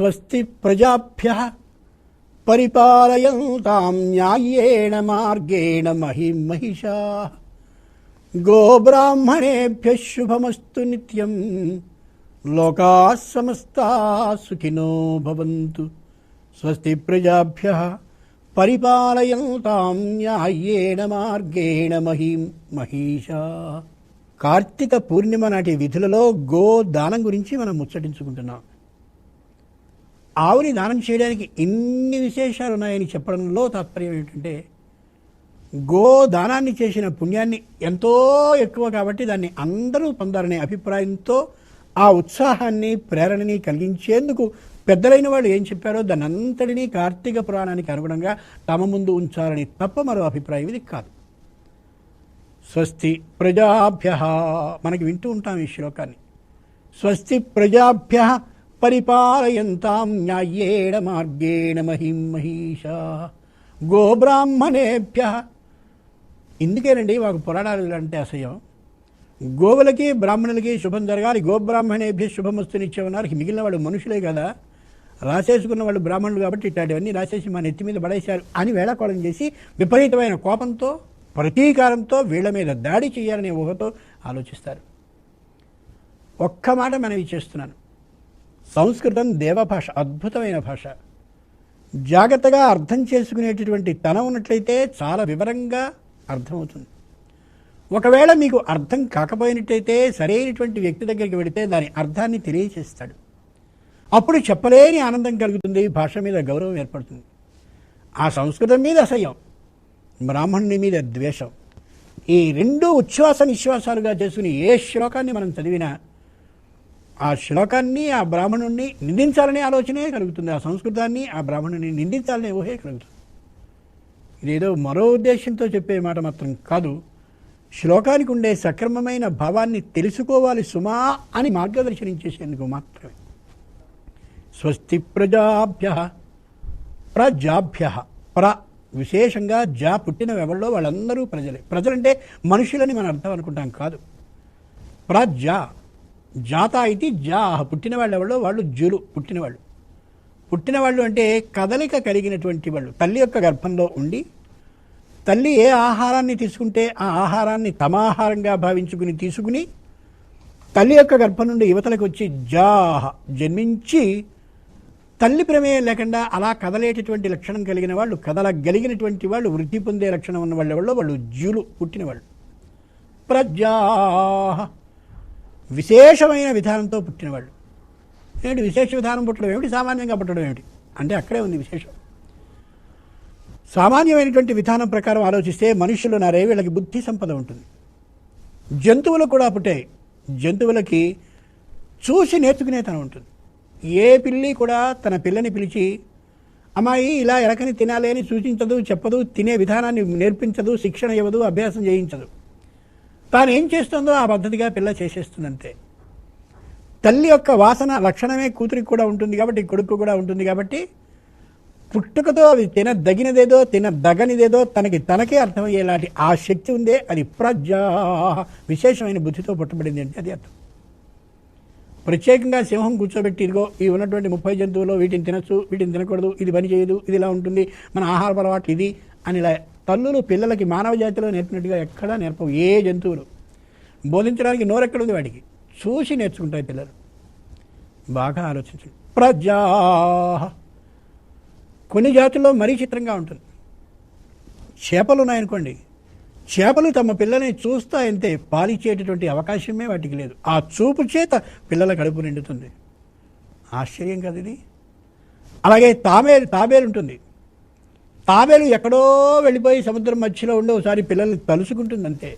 స్వస్తి ప్రజాభ్య పరిపాలయంతాం న్యాయేణ మార్గేణ మహిమహిషా గోబ్రాహ్మణేభ్య శుభమస్తు నిత్యం లోకా సమస్తా సుఖినో భవంతు స్వస్తి ప్రజాభ్య పరిపాలయంతాం న్యాయేణ మార్గేణ మహిం మహిషా కార్తీక పూర్ణిమ నాటి విధులలో గో దానం గురించి మనం ముచ్చటించుకుంటున్నాం। ఆవుని దానం చేయడానికి ఇన్ని విశేషాలు ఉన్నాయని చెప్పడంలో తాత్పర్యం ఏంటంటే గో దానాన్ని చేసిన పుణ్యాన్ని ఎంతో ఎక్కువ కాబట్టి దాన్ని అందరూ పొందాలనే అభిప్రాయంతో ఆ ఉత్సాహాన్ని ప్రేరణని కలిగించేందుకు పెద్దలైన వాళ్ళు ఏం చెప్పారో దాని అంతటినీ కార్తీక పురాణానికి అనుగుణంగా తమ ముందు ఉంచాలని తప్ప మరో అభిప్రాయం ఇది కాదు. స్వస్తి ప్రజాభ్య మనకి వింటూ ఉంటాం ఈ శ్లోకాన్ని. స్వస్తి ప్రజాభ్య పరిపాలయంతాం న్యాయేణ మార్గేణ మహిం మహిషా. గోబ్రాహ్మణేభ్య ఇందుకేనండి మాకు పురాణాలు అంటే అసహ్యం. గోవులకి బ్రాహ్మణులకి శుభం జరగాలి. గోబ్రాహ్మణేభ్య శుభమస్తునిచ్చేమన్నారు మిగిలిన వాళ్ళు మనుషులే కదా. రాసేసుకున్న వాళ్ళు బ్రాహ్మణులు కాబట్టి ఇట్లాంటివన్నీ రాసేసి మా నెత్తి మీద పడేశారు అని వేళాకోళం చేసి విపరీతమైన కోపంతో ప్రతీకారంతో వీళ్ళ మీద దాడి చేయాలనే ఊహతో ఆలోచిస్తారు. ఒక్క మాట మనవి చేస్తున్నాను. సంస్కృతం దేవభాష అద్భుతమైన భాష. జాగ్రత్తగా అర్థం చేసుకునేటటువంటి తనం ఉన్నట్లయితే చాలా వివరంగా అర్థమవుతుంది. ఒకవేళ మీకు అర్థం కాకపోయినట్టయితే సరైనటువంటి వ్యక్తి దగ్గరికి వెళితే దాని అర్థాన్ని తెలియచేస్తాడు. అప్పుడు చెప్పలేని ఆనందం కలుగుతుంది భాష మీద గౌరవం ఏర్పడుతుంది. ఆ సంస్కృతం మీద అసహ్యం బ్రాహ్మణుని మీద ద్వేషం. ఈ రెండు ఉచ్ఛ్వాస నిశ్వాసాలుగా చేసుకుని ఏ శ్లోకాన్ని మనం చదివినా ఆ శ్లోకాన్ని ఆ బ్రాహ్మణుణ్ణి నిందించాలనే ఆలోచనే కలుగుతుంది. ఆ సంస్కృతాన్ని ఆ బ్రాహ్మణుని నిందించాలనే ఊహే కలుగుతుంది. ఇదేదో మరో ఉద్దేశంతో చెప్పే మాట మాత్రం కాదు. శ్లోకానికి ఉండే సక్రమమైన భావాన్ని తెలుసుకోవాలి సుమా అని మార్గదర్శనం చేసేందుకు మాత్రమే. స్వస్తి ప్రజాభ్య ప్రజాభ్య. ప్ర విశేషంగా జా పుట్టిన ఎవళ్ళో వాళ్ళందరూ ప్రజలే. ప్రజలంటే మనుషులని మనం అర్థం అనుకుంటాం కాదు. ప్రజా జాత ఇది జా. పుట్టిన వాళ్ళు ఎవరో వాళ్ళు జులు పుట్టినవాళ్ళు. పుట్టినవాళ్ళు అంటే కదలిక కలిగినటువంటి వాళ్ళు. తల్లి యొక్క గర్భంలో ఉండి తల్లి ఏ ఆహారాన్ని తీసుకుంటే ఆ ఆహారాన్ని తమ ఆహారంగా భావించుకుని తీసుకుని తల్లి యొక్క గర్భం నుండి యువతలకు వచ్చి జాహ జన్మించి తల్లి ప్రమేయం లేకుండా అలా కదలేటటువంటి లక్షణం కలిగిన వాళ్ళు కదలగలిగినటువంటి వాళ్ళు వృద్ధి పొందే లక్షణం ఉన్న వాళ్ళ వాళ్ళు వాళ్ళు జీవులు పుట్టినవాళ్ళు. ప్రజా విశేషమైన విధానంతో పుట్టినవాళ్ళు. ఏమిటి విశేష విధానం పుట్టడం ఏమిటి? సామాన్యంగా పుట్టడం ఏమిటి? అంటే అక్కడే ఉంది విశేషం. సామాన్యమైనటువంటి విధానం ప్రకారం ఆలోచిస్తే మనుషులు నారే వీళ్ళకి బుద్ధి సంపద ఉంటుంది. జంతువులు కూడా పుట్టాయి జంతువులకి చూసి నేర్చుకునేతనం ఉంటుంది. ఏ పిల్లి కూడా తన పిల్లని పిలిచి అమ్మాయి ఇలా ఎలకని తినాలి అని సూచించదు చెప్పదు తినే విధానాన్ని నేర్పించదు శిక్షణ ఇవ్వదు అభ్యాసం చేయించదు. తాను ఏం చేస్తుందో ఆ పద్ధతిగా పిల్ల చేసేస్తుందంతే. తల్లి యొక్క వాసన లక్షణమే కూతురికి కూడా ఉంటుంది కాబట్టి కొడుకు కూడా ఉంటుంది కాబట్టి పుట్టుకతో అది తినదగినదేదో తినదగనిదేదో తనకి తనకే అర్థమయ్యేలాంటి ఆ శక్తి ఉందే అది ప్రజా విశేషమైన బుద్ధితో పుట్టబడింది అంటే అది అర్థం. ప్రత్యేకంగా సింహం కూర్చోబెట్టి ఇదిగో ఈ ఉన్నటువంటి ముప్పై జంతువులు వీటిని తినచ్చు వీటిని తినకూడదు ఇది పని చేయదు ఇది ఇలా ఉంటుంది మన ఆహార అలవాటు ఇది అని ఇలా తల్లులు పిల్లలకి మానవ జాతిలో నేర్పినట్టుగా ఎక్కడా నేర్పవు. ఏ జంతువులు? బోధించడానికి నోరెక్కడుంది వాటికి చూసి నేర్చుకుంటాయి పిల్లలు. బాగా ఆలోచించండి. ప్రజా! కొన్ని జాతుల్లో మరీ చిత్రంగా ఉంటుంది. చేపలు ఉన్నాయనుకోండి. చేపలు తమ పిల్లల్ని చూస్తాయంతే పాలిచ్చేటటువంటి అవకాశమే వాటికి లేదు. ఆ చూపు చేత పిల్లల కడుపు నిండుతుంది. ఆశ్చర్యం కదా ఇది. అలాగే తామే తాబేలు ఉంటుంది. తాబేలు ఎక్కడో వెళ్ళిపోయి సముద్రం మధ్యలో ఉండి ఒకసారి పిల్లల్ని తలుసుకుంటుంది అంతే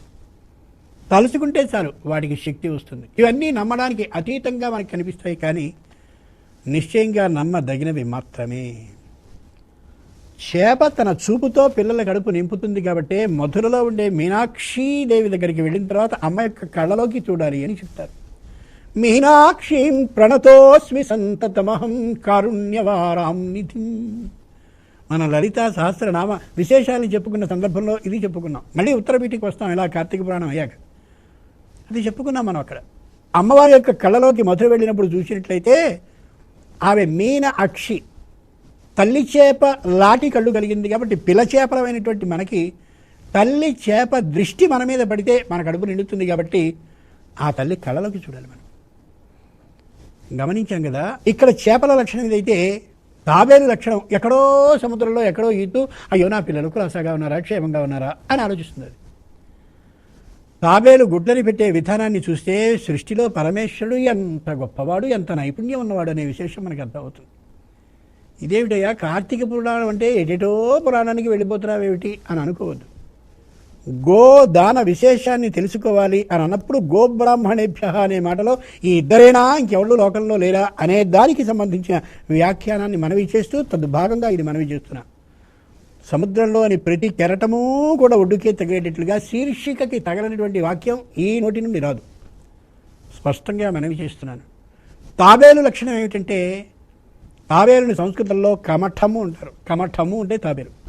తలుసుకుంటే చాలు వాటికి శక్తి వస్తుంది. ఇవన్నీ నమ్మడానికి అతీతంగా మనకు కనిపిస్తాయి కానీ నిశ్చయంగా నమ్మదగినవి మాత్రమే. చేప తన చూపుతో పిల్లల కడుపు నింపుతుంది కాబట్టి మధురలో ఉండే మీనాక్షి దేవి దగ్గరికి వెళ్ళిన తర్వాత అమ్మ యొక్క కళ్ళలోకి చూడాలి అని చెప్తారు. మీనాక్షిం ప్రణతోస్మి సంతతమహం కారుణ్యవారాం నిధి. మన లలిత సహస్రనామ విశేషాలను చెప్పుకున్న సందర్భంలో ఇది చెప్పుకున్నాం. మళ్ళీ ఉత్తరపీఠికి వస్తాం ఇలా కార్తీక పురాణం అయ్యాక. అది చెప్పుకున్నాం మనం అక్కడ. అమ్మవారి యొక్క కళ్ళలోకి మధుర వెళ్ళినప్పుడు చూసినట్లయితే ఆమె మీన అక్షి తల్లి చేప లాటి కళ్ళు కలిగింది కాబట్టి పిలచేపలమైనటువంటి మనకి తల్లి చేప దృష్టి మన మీద పడితే మన కడుపు నిండుతుంది కాబట్టి ఆ తల్లి కళ్ళలోకి చూడాలి మనం. గమనించాం కదా ఇక్కడ చేపల లక్షణం ఏదైతే తాబేలు లక్షణం ఎక్కడో సముద్రంలో ఎక్కడో ఈతూ అయ్యో నా పిల్లలు కులాసాగా ఉన్నారా క్షేమంగా ఉన్నారా? అని ఆలోచిస్తుంది అది. తాబేలు గుడ్లని పెట్టే విధానాన్ని చూస్తే సృష్టిలో పరమేశ్వరుడు ఎంత గొప్పవాడు ఎంత నైపుణ్యం ఉన్నవాడు అనే విశేషం మనకు అర్థమవుతుంది. ఇదేమిటయ్యా కార్తీక పురాణం అంటే ఎటెటో పురాణానికి వెళ్ళిపోతున్నావేమిటి? అని అనుకోవద్దు. గో దాన విశేషాన్ని తెలుసుకోవాలి అని అన్నప్పుడు గోబ్రాహ్మణేభ్య అనే మాటలో ఈ ఇద్దరేనా ఇంకెవళ్ళు లోకంలో లేరా అనే దానికి సంబంధించిన వ్యాఖ్యానాన్ని మనవి చేస్తూ తద్భాగంగా ఇది మనవి చేస్తున్నా. సముద్రంలోని ప్రతి కెరటము కూడా ఒడ్డుకే తగిలేటట్లుగా శీర్షికకి తగలనటువంటి వాక్యం ఈ నోటి నుండి రాదు. స్పష్టంగా మనవి చేస్తున్నాను. తాబేలు లక్షణం ఏమిటంటే తాబేలుని సంస్కృతంలో కమఠము అంటారు. కమఠము అంటే తాబేలు.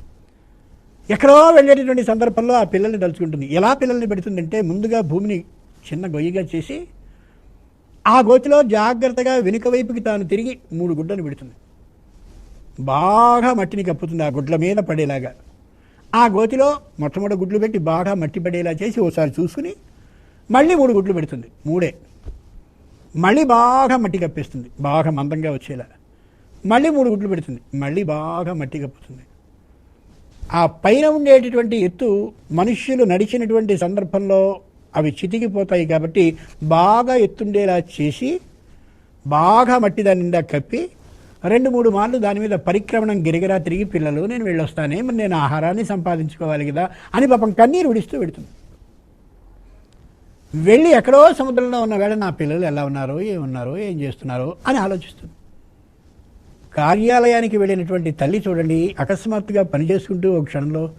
ఎక్కడో వెళ్ళేటటువంటి సందర్భంలో ఆ పిల్లల్ని తలుచుకుంటుంది. ఎలా పిల్లల్ని పెడుతుందంటే ముందుగా భూమిని చిన్న గొయ్యిగా చేసి ఆ గోతిలో జాగ్రత్తగా వెనుక వైపుకి తాను తిరిగి మూడు గుడ్లను పెడుతుంది. బాగా మట్టిని కప్పుతుంది ఆ గుడ్ల మీద పడేలాగా. ఆ గోతిలో మొట్టమొదటి గుడ్లు పెట్టి బాగా మట్టి పడేలా చేసి ఓసారి చూసుకుని మళ్ళీ మూడు గుడ్లు పెడుతుంది. మూడే. మళ్ళీ బాగా మట్టి కప్పేస్తుంది. బాగా మందంగా వచ్చేలా. మళ్ళీ మూడు గుడ్లు పెడుతుంది. మళ్ళీ బాగా మట్టి కప్పుతుంది. ఆ పైన ఉండేటటువంటి ఎత్తు మనుష్యులు నడిచినటువంటి సందర్భంలో అవి చితికిపోతాయి కాబట్టి బాగా ఎత్తుండేలా చేసి బాగా మట్టి దాని నిండా కప్పి రెండు మూడు మార్లు దాని మీద పరిక్రమణం గిరిగిరా తిరిగి పిల్లలు నేను వెళ్ళొస్తానే మరి నేను ఆహారాన్ని సంపాదించుకోవాలి కదా అని పాపం కన్నీరు విడిస్తూ పెడుతుంది. వెళ్ళి ఎక్కడో సముద్రంలో ఉన్న వేళ నా పిల్లలు ఎలా ఉన్నారో ఏమున్నారో ఏం చేస్తున్నారో అని ఆలోచిస్తుంది. కార్యాలయానికి వెళ్ళినటువంటి తల్లి చూడండి అకస్మాత్తుగా పని చేసుకుంటూ ఒక క్షణంలో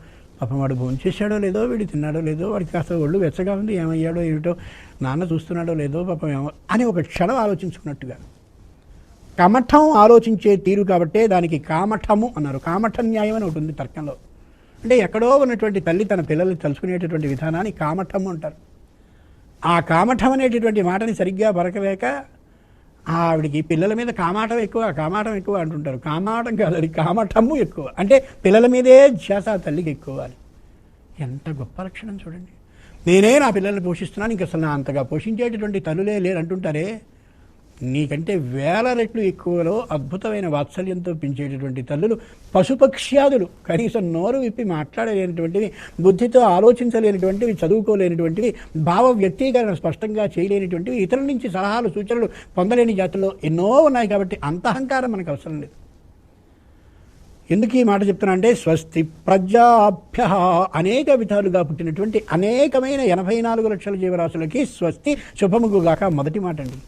పాపం వాడు భోంచేశాడో లేదో వీడు తిన్నాడో లేదో వాడికి కాస్త ఒళ్ళు వెచ్చగా ఉంది ఏమయ్యాడో ఏమిటో నాన్న చూస్తున్నాడో లేదో పాపం ఏమో అని ఒక క్షణం ఆలోచించుకున్నట్టుగా. కమఠం ఆలోచించే తీరు కాబట్టే దానికి కామఠము అన్నారు. కామఠ న్యాయం అని ఒకటి ఉంది తర్కంలో. అంటే ఎక్కడో ఉన్నటువంటి తల్లి తన పిల్లల్ని తలుచుకునేటటువంటి విధానాన్ని కామఠము అంటారు. ఆ కామఠం అనేటటువంటి మాటని సరిగ్గా బరకలేక ఆవిడికి పిల్లల మీద కామాటం ఎక్కువ కామాటం ఎక్కువ అంటుంటారు. కామాటం కాదు అది ఎక్కువ. అంటే పిల్లల మీదే ధ్యాస తల్లికి ఎక్కువ అని. ఎంత గొప్ప లక్షణం చూడండి. నేనే నా పిల్లల్ని పోషిస్తున్నాను ఇంక అసలు నా అంతగా పోషించేటటువంటి తల్లులే లేరు అంటుంటారే నీకంటే వేల రెట్లు ఎక్కువలో అద్భుతమైన వాత్సల్యంతో పెంచేటటువంటి తల్లులు పశుపక్ష్యాదులు. కనీసం నోరు విప్పి మాట్లాడలేనటువంటివి బుద్ధితో ఆలోచించలేనటువంటివి చదువుకోలేనటువంటివి భావ వ్యక్తీకరణ స్పష్టంగా చేయలేనటువంటివి ఇతరుల నుంచి సలహాలు సూచనలు పొందలేని జాతుల్లో ఎన్నో ఉన్నాయి కాబట్టి అంత అహంకారం మనకు అవసరం లేదు. ఎందుకు ఈ మాట చెప్తున్నా అంటే స్వస్తి ప్రజాభ్య అనేక విధాలుగా పుట్టినటువంటి అనేకమైన ఎనభై నాలుగు లక్షల జీవరాశులకి స్వస్తి శుభముగుగాక మొదటి మాట అండి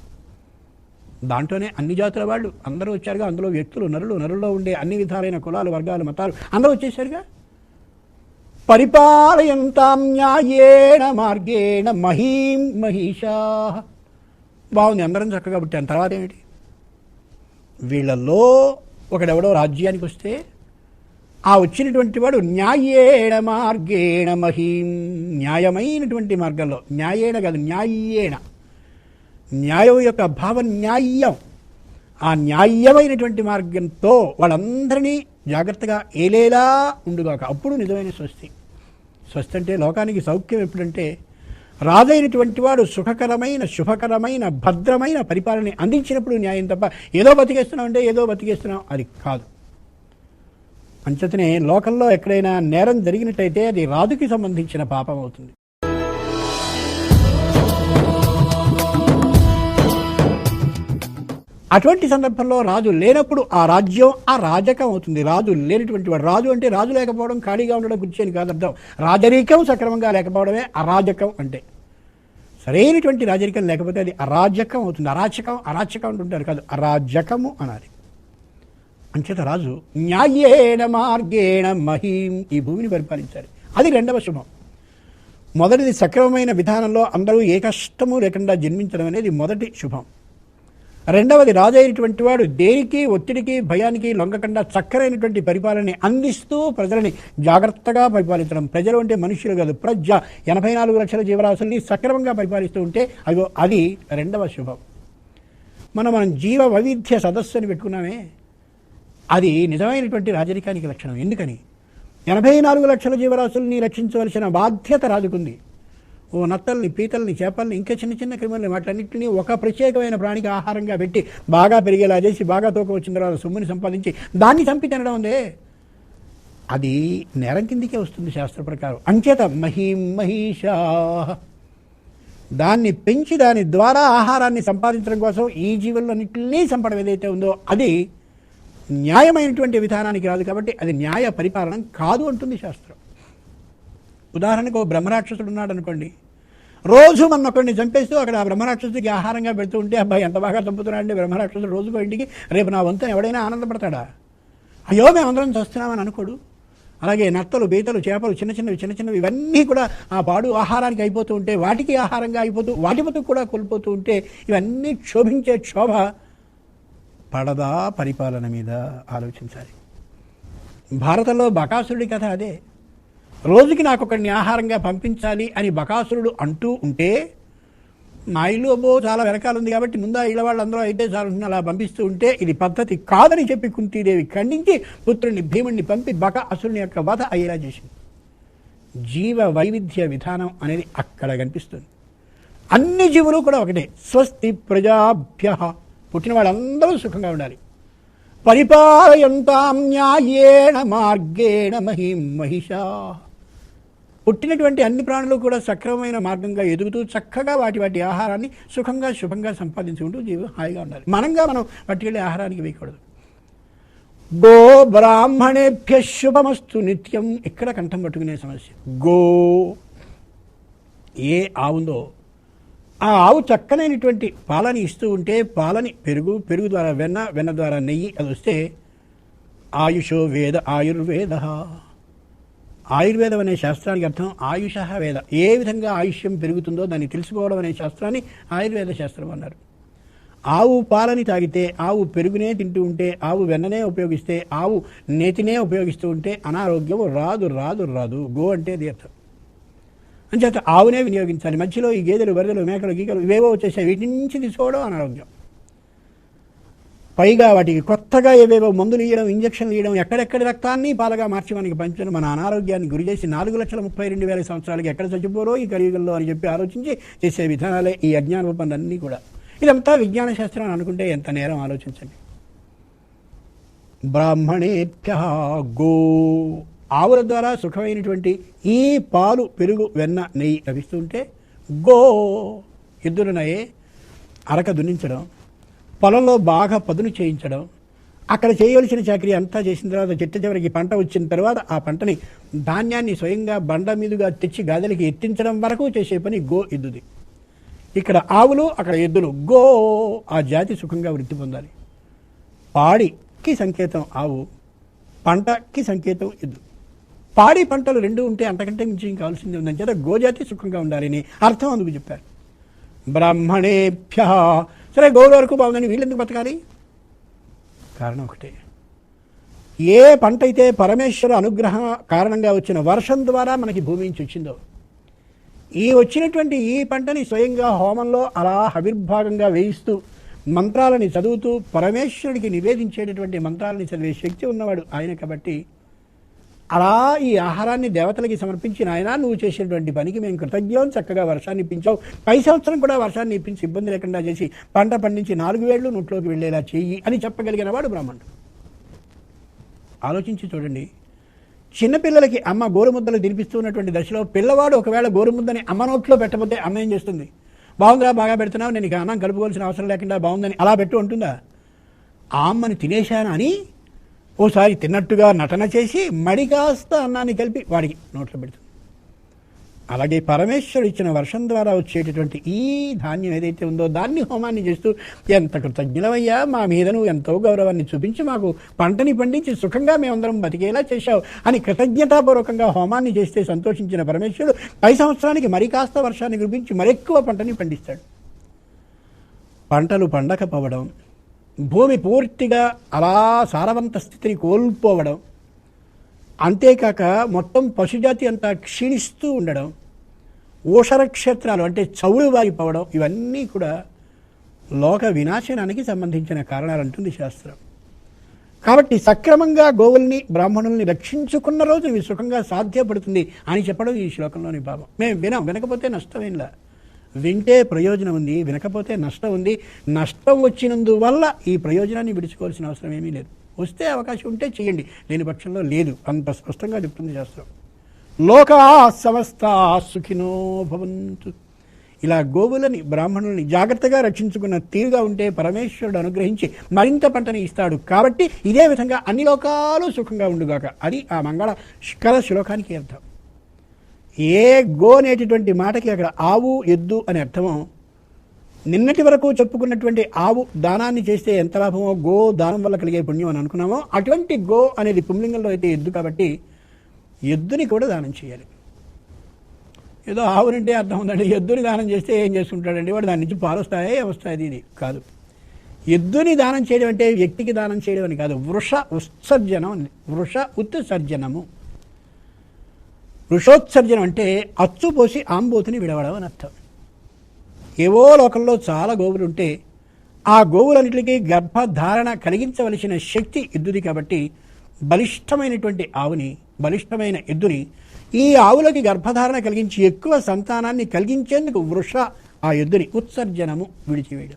దాంట్లోనే అన్ని జాతుల వాళ్ళు. అందరూ వచ్చారుగా అందులో వ్యక్తులు నరులు నరుల్లో ఉండే అన్ని విధాలైన కులాలు వర్గాలు మతాలు. అందరూ వచ్చేసారుగా? పరిపాలయంతాం న్యాయేణ మార్గేణ మహీం మహిషా. బాగుంది అందరం చక్కగా పుట్టాను తర్వాత ఏమిటి? వీళ్ళల్లో ఒకడెవడో రాజ్యానికి వస్తే ఆ వచ్చినటువంటి వాడు న్యాయేణ మార్గేణ మహీం. న్యాయమైనటువంటి మార్గంలో. న్యాయేణ కాదు న్యాయేణ. న్యాయం యొక్క భావం న్యాయం. ఆ న్యాయమైనటువంటి మార్గంతో వాళ్ళందరినీ జాగ్రత్తగా ఏలేలా ఉండుగాక. అప్పుడు నిజమైన స్వస్తి. స్వస్తి అంటే లోకానికి సౌఖ్యం ఎప్పుడంటే రాజైనటువంటి వాడు సుఖకరమైన శుభకరమైన భద్రమైన పరిపాలన అందించినప్పుడు న్యాయం తప్ప ఏదో బతికేస్తున్నాం అంటే ఏదో బతికేస్తున్నాం అది కాదు. అంచేతనే లోకంలో ఎక్కడైనా నేరం జరిగినట్టయితే అది రాజుకి సంబంధించిన పాపం అవుతుంది. అటువంటి సందర్భంలో రాజు లేనప్పుడు ఆ రాజ్యం ఆ రాజకం అవుతుంది. రాజు లేనటువంటి వాడు. రాజు అంటే రాజు లేకపోవడం ఖాళీగా ఉండడం గురించి అని కాదు అర్థం. రాజరీకం సక్రమంగా లేకపోవడమే అరాజకం అంటే. సరైనటువంటి రాజరికం లేకపోతే అది అరాజకం అవుతుంది. అరాచకం అరాచకం అంటుంటారు కాదు. అరాజకము అనాలి. అంచేత రాజు న్యాయేణ మార్గేణ మహీం ఈ భూమిని పరిపాలించాలి. అది రెండవ శుభం. మొదటిది సక్రమమైన విధానంలో అందరూ ఏ కష్టము లేకుండా జన్మించడం అనేది మొదటి శుభం. రెండవది రాజు అయినటువంటి వాడు దేనికి ఒత్తిడికి భయానికి లొంగకుండా చక్కరైనటువంటి పరిపాలనని అందిస్తూ ప్రజలని జాగ్రత్తగా పరిపాలించడం. ప్రజలు అంటే మనుషులు కాదు ప్రజ. ఎనభై నాలుగు లక్షల జీవరాశుల్ని సక్రమంగా పరిపాలిస్తూ ఉంటే అదిగో అది రెండవ శుభం. మనం మనం జీవ వైవిధ్య సదస్సు అని పెట్టుకున్నామే. అది నిజమైనటువంటి రాజరికానికి లక్షణం. ఎందుకని? ఎనభై నాలుగు లక్షల జీవరాశుల్ని రక్షించవలసిన బాధ్యత రాజుకుంది. ఓ నత్తల్ని పీతల్ని చేపల్ని ఇంకా చిన్న చిన్న క్రిముల్ని వాటన్నింటినీ ఒక ప్రత్యేకమైన ప్రాణికి ఆహారంగా పెట్టి బాగా పెరిగేలా చేసి బాగా తోక వచ్చిన తర్వాత సొమ్ముని సంపాదించి దాన్ని చంపి తినడం ఉందే. అది నేరం కిందికే వస్తుంది శాస్త్ర ప్రకారం. అంచేత మహీం మహిషా. దాన్ని పెంచి దాని ద్వారా ఆహారాన్ని సంపాదించడం కోసం ఈ జీవులన్నింటినీ సంపడం ఏదైతే ఉందో అది న్యాయమైనటువంటి విధానానికి రాదు కాబట్టి అది న్యాయ పరిపాలన కాదు అంటుంది శాస్త్రం. ఉదాహరణకు బ్రహ్మరాక్షసుడు ఉన్నాడు అనుకోండి. రోజు మన ఒకరిని చంపేస్తూ అక్కడ ఆ బ్రహ్మరాక్షసుడికి ఆహారంగా పెడుతూ ఉంటే అబ్బాయి ఎంత బాగా చంపుతున్నాడండి బ్రహ్మరాక్షసుడు రోజుకో ఇంటికి రేపు నా వంతు ఎవడైనా ఆనందపడతాడా? అయ్యో మేమందరం చూస్తున్నామని అనుకోడు. అలాగే నత్తలు బీతలు చేపలు చిన్న చిన్నవి చిన్న చిన్నవి ఇవన్నీ కూడా ఆ పాడు ఆహారానికి అయిపోతూ ఉంటే వాటికి ఆహారంగా అయిపోతూ వాటి బతుకు కూడా కోల్పోతూ ఉంటే ఇవన్నీ క్షోభించే క్షోభ పడదా పరిపాలన మీద? ఆలోచించాలి. భారతంలో బకాసురుడి కథ అదే. రోజుకి నాకు ఒకరిని ఆహారంగా పంపించాలి అని బకాసురుడు అంటూ ఉంటే మా ఇల్లు అబ్బో చాలా వెనకాల ఉంది కాబట్టి ముందా ఇళ్ళ వాళ్ళందరూ అయితే చాలు అలా పంపిస్తూ ఉంటే ఇది పద్ధతి కాదని చెప్పి కుంతీదేవి ఖండించి పుత్రుణ్ణి భీముణ్ణి పంపి బక అసురుని యొక్క వధ అయ్యేలా చేసింది. జీవ వైవిధ్య విధానం అనేది అక్కడ కనిపిస్తుంది. అన్ని జీవులు కూడా ఒకటే స్వస్తి ప్రజాభ్య. పుట్టిన వాళ్ళందరూ సుఖంగా ఉండాలి. పరిపాలయంతాం న్యాయేణ మార్గేణ మహిం మహిషా. పుట్టినటువంటి అన్ని ప్రాణులు కూడా సక్రమమైన మార్గంగా ఎదుగుతూ చక్కగా వాటి వాటి ఆహారాన్ని సుఖంగా శుభంగా సంపాదించుకుంటూ జీవం హాయిగా ఉండాలి. మనంగా మనం పట్టుకెళ్ళి ఆహారానికి వేయకూడదు. గో బ్రాహ్మణేభ్య శుభమస్తు నిత్యం ఇక్కడ కంఠం పట్టుకునే సమస్య? గో ఏ ఆవుందో ఆ ఆవు చక్కనైనటువంటి పాలని ఇస్తూ ఉంటే పాలని పెరుగు పెరుగు ద్వారా వెన్న వెన్న ద్వారా నెయ్యి అది వస్తే ఆయుషో వేద ఆయుర్వేద. ఆయుర్వేదం అనే శాస్త్రానికి అర్థం ఆయుష వేద. ఏ విధంగా ఆయుష్యం పెరుగుతుందో దాన్ని తెలుసుకోవడం అనే శాస్త్రాన్ని ఆయుర్వేద శాస్త్రం అన్నారు. ఆవు పాలని తాగితే ఆవు పెరుగునే తింటూ ఉంటే ఆవు వెన్ననే ఉపయోగిస్తే ఆవు నేతినే ఉపయోగిస్తూ ఉంటే అనారోగ్యం రాదు రాదు రాదు. గో అంటే అది అర్థం. అంచేత ఆవునే వినియోగించాలి. మధ్యలో ఈ గేదెలు వరదలు మేకలు గీకలు ఇవేవో వచ్చేసాయి. వీటి నుంచి తీసుకోవడం అనారోగ్యం. పైగా వాటికి కొత్తగా ఏవేవో మందులు ఇవ్వడం ఇంజక్షన్లు ఇవ్వడం ఎక్కడెక్కడ రక్తాన్ని పాలగా మార్చి మనకి పంచడం మన అనారోగ్యాన్ని గురి చేసి నాలుగు లక్షల ముప్పై రెండు వేల సంవత్సరాలకి ఎక్కడ చచ్చిపోరో ఈ కలియుగంలో అని చెప్పి ఆలోచించి చేసే విధానాలే ఈ అజ్ఞాన పనులన్నీ కూడా. ఇదంతా విజ్ఞాన శాస్త్రం అని అనుకుంటే ఎంత నేరం ఆలోచించండి. బ్రాహ్మణేభ్య గో. ఆవుల ద్వారా సుఖమైనటువంటి ఈ పాలు పెరుగు వెన్న నెయ్యి లభిస్తుంటే గో. ఎద్దులనయే అరక దున్నించడం పొలంలో బాగా పదును చేయించడం అక్కడ చేయవలసిన చాకరీ అంతా చేసిన తర్వాత చెట్టు చివరికి పంట వచ్చిన తర్వాత ఆ పంటని ధాన్యాన్ని స్వయంగా బండ మీదుగా తెచ్చి గాదెలకి ఎత్తించడం వరకు చేసే పని గో ఎద్దుది. ఇక్కడ ఆవులు అక్కడ ఎద్దులు గో ఆ జాతి సుఖంగా వృద్ధి పొందాలి. పాడికి సంకేతం ఆవు పంటకి సంకేతం ఎద్దు. పాడి పంటలు రెండు ఉంటే అంతకంటే మించి ఇంకా కావాల్సింది ఉందని చేత గోజాతి సుఖంగా ఉండాలని అర్థం అందుకు చెప్పారు. బ్రాహ్మణేభ్య సరే గోవుల వరకు బాగుందని వీళ్ళెందుకు బతకాలి? కారణం ఒకటే. ఏ పంట అయితే పరమేశ్వర అనుగ్రహం కారణంగా వచ్చిన వర్షం ద్వారా మనకి భూమి నుంచి వచ్చిందో ఈ వచ్చినటువంటి ఈ పంటని స్వయంగా హోమంలో అలా హవిర్భాగంగా వేయిస్తూ మంత్రాలని చదువుతూ పరమేశ్వరుడికి నివేదించేటటువంటి మంత్రాలని చదివే శక్తి ఉన్నవాడు ఆయన కాబట్టి అలా ఈ ఆహారాన్ని దేవతలకి సమర్పించిన ఆయన నువ్వు చేసినటువంటి పనికి మేము కృతజ్ఞం. చక్కగా వర్షాన్ని ఇప్పించావు. పై సంవత్సరం కూడా వర్షాన్ని ఇప్పించి ఇబ్బంది లేకుండా చేసి పంట పండించి నాలుగు వేళ్ళు నోట్లోకి వెళ్ళేలా చెయ్యి అని చెప్పగలిగిన వాడు బ్రాహ్మణుడు. ఆలోచించి చూడండి. చిన్నపిల్లలకి అమ్మ గోరుముద్దలు తినిపిస్తున్నటువంటి దశలో పిల్లవాడు ఒకవేళ గోరుముద్దని అమ్మ నోట్లో పెట్టబోతే అమ్మ ఏం చేస్తుంది? బాగుందిరా బాగా పెడుతున్నావు. నేను ఇక అన్నం కలుపుకోవాల్సిన అవసరం లేకుండా బాగుందని అలా పెట్టు ఉంటుందా ఆ అమ్మని తినేశాను అని ఓసారి తిన్నట్టుగా నటన చేసి మడి కాస్త అన్నాన్ని కలిపి వాడికి నోట్లో పెడుతుంది అలాగే పరమేశ్వరుడు ఇచ్చిన వర్షం ద్వారా వచ్చేటటువంటి ఈ ధాన్యం ఏదైతే ఉందో దాన్ని హోమాన్ని చేస్తూ ఎంత కృతజ్ఞులవయ్యా మా మీద నువ్వు ఎంతో గౌరవాన్ని చూపించి మాకు పంటని పండించి సుఖంగా మేమందరం బతికేలా చేశావు అని కృతజ్ఞతాపూర్వకంగా హోమాన్ని చేస్తే సంతోషించిన పరమేశ్వరుడు పై సంవత్సరానికి మరి కాస్త వర్షాన్ని కురిపించి మరెక్కువ పంటని పండిస్తాడు. పంటలు పండకపోవడం భూమి పూర్తిగా అలా సారవంత స్థితిని కోల్పోవడం అంతేకాక మొత్తం పశుజాతి అంతా క్షీణిస్తూ ఉండడం ఓషర క్షేత్రాలు అంటే చౌడు వారిపోవడం ఇవన్నీ కూడా లోక వినాశనానికి సంబంధించిన కారణాలు అంటుంది శాస్త్రం. కాబట్టి సక్రమంగా గోవుల్ని బ్రాహ్మణుల్ని రక్షించుకున్న రోజు ఇవి సుఖంగా సాధ్యపడుతుంది అని చెప్పడం ఈ శ్లోకంలోని భావం. మేము వినాం వినకపోతే నష్టమేంలా? వింటే ప్రయోజనం ఉంది వినకపోతే నష్టం ఉంది. నష్టం వచ్చినందువల్ల ఈ ప్రయోజనాన్ని విడుచుకోవాల్సిన అవసరం ఏమీ లేదు. వస్తే అవకాశం ఉంటే చేయండి. లేని పక్షంలో లేదు. అంత స్పష్టంగా చెప్తుంది శాస్త్రం. లోకా సమస్త సుఖినో భవంతు. ఇలా గోవులని బ్రాహ్మణుల్ని జాగ్రత్తగా రక్షించుకున్న తీరుగా ఉంటే పరమేశ్వరుడు అనుగ్రహించి మరింత పంటని ఇస్తాడు. కాబట్టి ఇదే విధంగా అన్ని లోకాలు సుఖంగా ఉండుగాక. అది ఆ మంగళ కల శ్లోకానికి అర్థం. ఏ గో అనేటటువంటి మాటకి అక్కడ ఆవు ఎద్దు అని అర్థమో నిన్నటి వరకు చెప్పుకున్నటువంటి ఆవు దానాన్ని చేస్తే ఎంత లాభమో గో దానం వల్ల కలిగే పుణ్యం అని అనుకున్నామో అటువంటి గో అనేది పుంలింగంలో అయితే ఎద్దు కాబట్టి ఎద్దుని కూడా దానం చేయాలి. ఏదో ఆవునంటే అర్థం ఉందండి ఎద్దుని దానం చేస్తే ఏం చేసుకుంటాడండి? వాడు దాని నుంచి పాలుస్తాయే? వస్తాయి ఇది? కాదు. ఎద్దుని దానం చేయడం అంటే వ్యక్తికి దానం చేయడం అని కాదు వృష ఉత్సర్జనం అని వృష ఉత్సర్జనము. వృషోత్సర్జనం అంటే అచ్చుపోసి ఆంబోతిని విడవడం అని అర్థం. ఏవో లోకంలో చాలా గోవులు ఉంటే ఆ గోవులన్నిటికీ గర్భధారణ కలిగించవలసిన శక్తి ఎద్దుది కాబట్టి బలిష్టమైనటువంటి ఆవుని బలిష్టమైన ఎద్దుని ఈ ఆవులకి గర్భధారణ కలిగించి ఎక్కువ సంతానాన్ని కలిగించేందుకు వృష ఆ ఎద్దుని ఉత్సర్జనము విడిచివేయడం.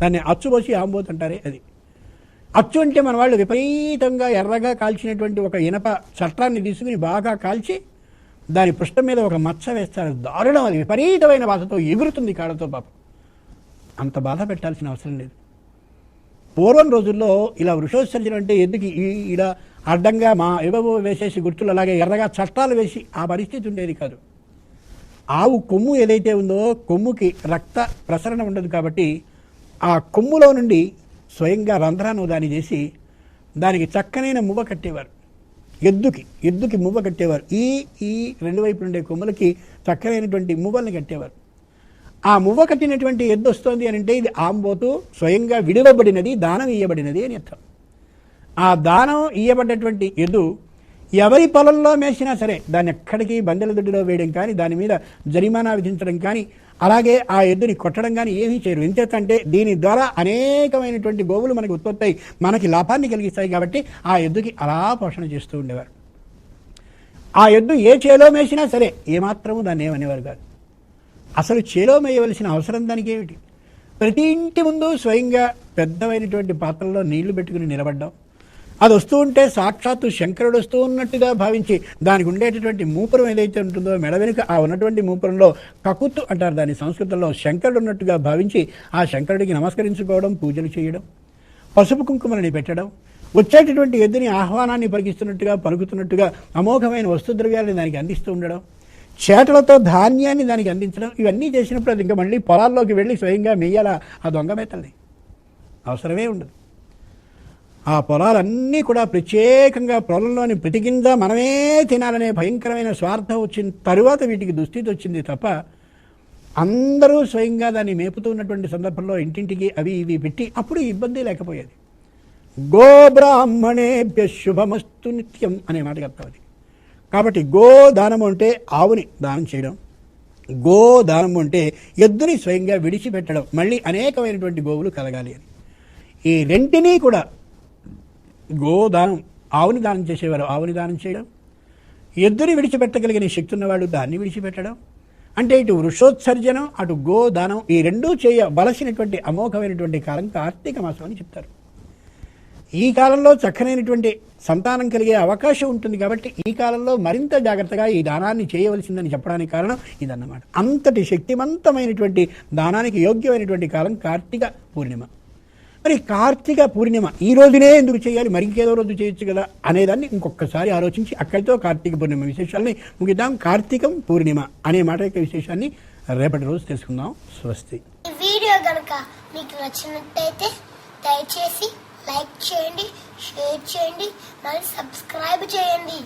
దాన్ని అచ్చుపోసి ఆంబోతు అంటారే అది. అచ్చు అంటే మన వాళ్ళు విపరీతంగా ఎర్రగా కాల్చినటువంటి ఒక ఇనప చట్టాన్ని తీసుకుని బాగా కాల్చి దాని పృష్ఠం మీద ఒక మచ్చ వేస్తారు. దారుణం అది విపరీతమైన బాధతో ఎగురుతుంది కాళ్ళతో పాపం. అంత బాధ పెట్టాల్సిన అవసరం లేదు. పూర్వం రోజుల్లో ఇలా వృషోత్సర్జన అంటే ఎందుకు ఇలా అడ్డంగా మా ఏవేవో వేసేసి గుర్తులు అలాగే ఎర్రగా చట్టాలు వేసి ఆ పరిస్థితి ఉండేది కాదు. ఆవు కొమ్ము ఏదైతే ఉందో కొమ్ముకి రక్త ప్రసరణ ఉండదు కాబట్టి ఆ కొమ్ములో నుండి స్వయంగా రంధ్రాన్ని దాన్ని చేసి దానికి చక్కనైన మువ్వ కట్టేవారు. ఎద్దుకి ఎద్దుకి మువ్వ కట్టేవారు. ఈ ఈ రెండు వైపులు ఉండే కొమ్మలకి చక్కనైనటువంటి మువ్వల్ని కట్టేవారు. ఆ మువ్వ కట్టినటువంటి ఎద్దు వస్తోంది అని అంటే ఇది ఆంబోతు స్వయంగా విడవబడినది దానం ఇయ్యబడినది అని అర్థం. ఆ దానం ఇయ్యబడ్డటువంటి ఎద్దు ఎవరి పొలంలో మేసినా సరే దాన్ని ఎక్కడికి బందెల దొడ్డిలో వేయడం కానీ దాని మీద జరిమానా విధించడం కానీ అలాగే ఆ ఎద్దుని కొట్టడం కానీ ఏమీ చేయరు. ఎంతేతంటే దీని ద్వారా అనేకమైనటువంటి గోవులు మనకి ఉత్పత్తి అయి మనకి లాభాన్ని కలిగిస్తాయి కాబట్టి ఆ ఎద్దుకి అలా పోషణ చేస్తూ ఉండేవారు. ఆ ఎద్దు ఏ చేలో మేసినా సరే ఏమాత్రము దాన్ని ఏమనేవారు కాదు. అసలు చేలో మేయవలసిన అవసరం దానికి ఏమిటి? ప్రతి ఇంటి ముందు స్వయంగా పెద్దవైనటువంటి పాత్రలో నీళ్ళు పెట్టుకుని నిలబడ్డాం అది వస్తూ ఉంటే సాక్షాత్తు శంకరుడు వస్తూ ఉన్నట్టుగా భావించి దానికి ఉండేటటువంటి మూపురం ఏదైతే ఉంటుందో మెడ వెనుక ఆ ఉన్నటువంటి మూపురంలో కకుత్తు అంటారు దాని సంస్కృతంలో శంకరుడు ఉన్నట్టుగా భావించి ఆ శంకరుడికి నమస్కరించుకోవడం పూజలు చేయడం పసుపు కుంకుమలని పెట్టడం వచ్చేటటువంటి ఎద్దుని ఆహ్వానాన్ని పలికిస్తున్నట్టుగా పలుకుతున్నట్టుగా అమోఘమైన వస్తుద్రవ్యాలని దానికి అందిస్తూ ఉండడం చేటలతో ధాన్యాన్ని దానికి అందించడం ఇవన్నీ చేసినప్పుడు అది ఇంకా మళ్ళీ పొలాల్లోకి వెళ్ళి స్వయంగా మెయ్యాల ఆ దొంగ మేతల్ని. అవసరమే ఉండదు. ఆ పొలాలన్నీ కూడా ప్రత్యేకంగా పొలంలోని ప్రతి గింజ మనమే తినాలనే భయంకరమైన స్వార్థం వచ్చిన తరువాత వీటికి దుస్థితి వచ్చింది తప్ప అందరూ స్వయంగా దాన్ని మేపుతూ ఉన్నటువంటి సందర్భంలో ఇంటింటికి అవి ఇవి పెట్టి అప్పుడు ఇబ్బంది లేకపోయేది. గోబ్రాహ్మణేభ్య శుభమస్తు నిత్యం అనే మాటకి అర్థం అది. కాబట్టి గోదానము అంటే ఆవుని దానం చేయడం. గో దానము అంటే ఎద్దుని స్వయంగా విడిచిపెట్టడం. మళ్ళీ అనేకమైనటువంటి గోవులు కలగాలి అని ఈ రెంటినీ కూడా గోదానం ఆవుని దానం చేసేవారు. ఆవుని దానం చేయడం. ఎద్దుని విడిచిపెట్టగలిగిన శక్తి ఉన్నవాడు దాన్ని విడిచిపెట్టడం. అంటే ఇటు వృషోత్సర్జనం అటు గోదానం ఈ రెండూ చేయ బలసినటువంటి అమోఘమైనటువంటి కాలం కార్తీక మాసం అని చెప్తారు. ఈ కాలంలో చక్కనైనటువంటి సంతానం కలిగే అవకాశం ఉంటుంది కాబట్టి ఈ కాలంలో మరింత జాగ్రత్తగా ఈ దానాన్ని చేయవలసిందని చెప్పడానికి కారణం ఇదన్నమాట. అంతటి శక్తివంతమైనటువంటి దానానికి యోగ్యమైనటువంటి కాలం కార్తీక పూర్ణిమ. మరి కార్తీక పూర్ణిమ ఈ రోజునే ఎందుకు చేయాలి? మరి ఇంకేదో రోజు చేయొచ్చు కదా అనేదాన్ని ఇంకొకసారి ఆలోచించి అక్కడితో కార్తీక పూర్ణిమ విశేషాలని ముగిద్దాం. కార్తీకం పూర్ణిమ అనే మాట యొక్క విశేషాన్ని రేపటి రోజు తెలుసుకుందాం. స్వస్తి. ఈ వీడియో కనుక మీకు నచ్చినట్టయితే దయచేసి లైక్ చేయండి షేర్ చేయండి మరియు సబ్స్క్రైబ్ చేయండి.